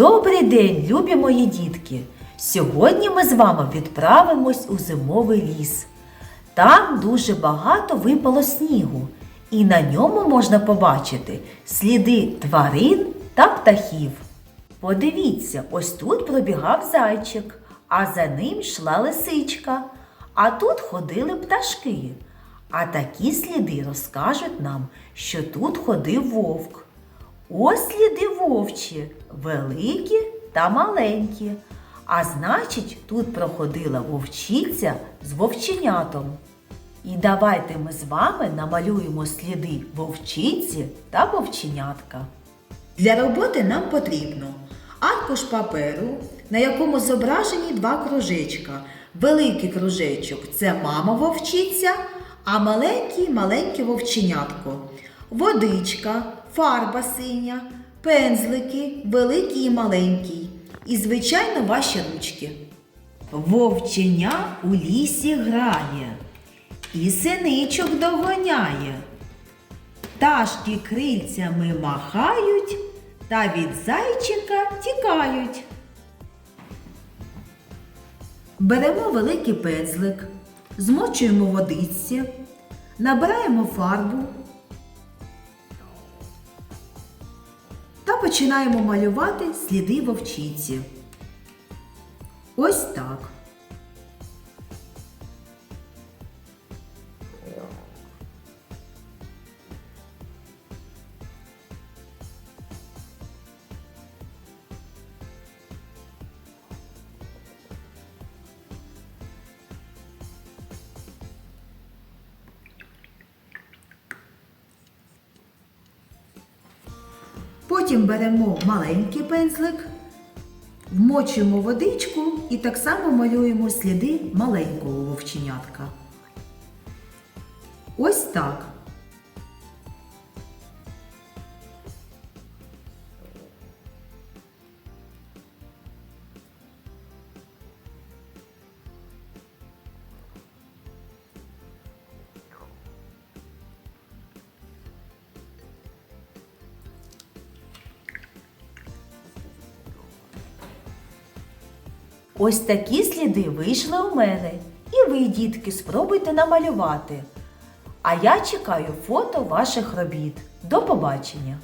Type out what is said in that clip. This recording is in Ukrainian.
Добрий день, любі мої дітки! Сьогодні ми з вами відправимось у зимовий ліс. Там дуже багато випало снігу, і на ньому можна побачити сліди тварин та птахів. Подивіться, ось тут пробігав зайчик, а за ним йшла лисичка. А тут ходили пташки. А такі сліди розкажуть нам, що тут ходив вовк. Ось сліди вовчі, великі та маленькі. А значить, тут проходила вовчиця з вовченятом. І давайте ми з вами намалюємо сліди вовчиці та вовченятка. Для роботи нам потрібно аркуш паперу, на якому зображені два кружечка. Великий кружечок це мама вовчиця, а маленький маленьке вовченятко. Водичка, фарба синя, пензлики, великий і маленький. І, звичайно, ваші ручки. Вовченя у лісі грає, і синичок догоняє. Пташки крильцями махають та від зайчика тікають. Беремо великий пензлик, змочуємо водиці, набираємо фарбу починаємо малювати сліди вовчиці. Ось так. Потім беремо маленький пензлик, вмочуємо водичку і так само малюємо сліди маленького вовченятка. Ось так. Ось такі сліди вийшли у мене. І ви, дітки, спробуйте намалювати. А я чекаю фото ваших робіт. До побачення!